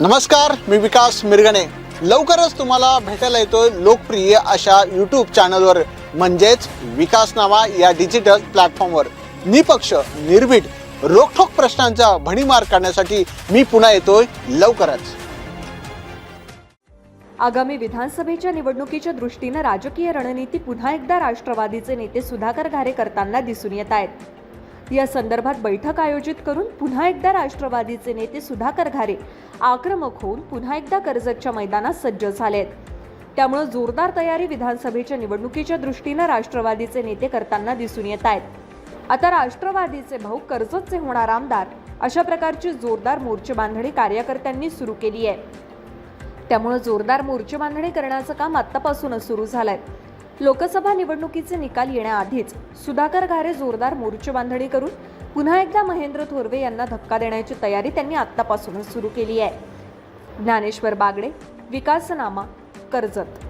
नमस्कार मी विकास मिरगणे. लवकरच तुम्हाला भेटायला येतोय लोकप्रिय अशा यूट्यूब चॅनलवर म्हणजेच विकास नावा या डिजिटल प्लॅटफॉर्मवर निपक्ष निर्भीड रोखोक प्रश्नांचा भणीमार करण्यासाठी मी पुन्हा येतोय लवकरच. आगामी विधानसभेच्या निवडणुकीच्या दृष्टीनं राजकीय रणनीती पुन्हा एकदा राष्ट्रवादीचे नेते सुधाकर घारे करताना दिसून येत आहेत. या संदर्भात बैठक आयोजित करून पुन्हा एकदा राष्ट्रवादीचे नेते सुधाकर घारे आक्रमक होऊन पुन्हा एकदा कर्जतच्या मैदानात सज्ज झालेत त्यामुळे जोरदार तयारी विधानसभेच्या निवडणुकीच्या दृष्टीनं राष्ट्रवादीचे नेते करताना दिसून येत आहेत. आता राष्ट्रवादीचे भाऊ कर्जतचे होणार आमदार अशा प्रकारची जोरदार मोर्चे बांधणी कार्यकर्त्यांनी सुरू केली आहे. त्यामुळे जोरदार मोर्चे बांधणी करण्याचं काम आत्तापासूनच सुरू झालंय. लोकसभा निवडणुकीचे निकाल येण्याआधीच सुधाकर घारे जोरदार मोर्चे बांधणी करून पुन्हा एकदा महेंद्र थोरवे यांना धक्का देण्याची तयारी त्यांनी आत्तापासूनच सुरू केली आहे. ज्ञानेश्वर बागडे विकासनामा कर्जत.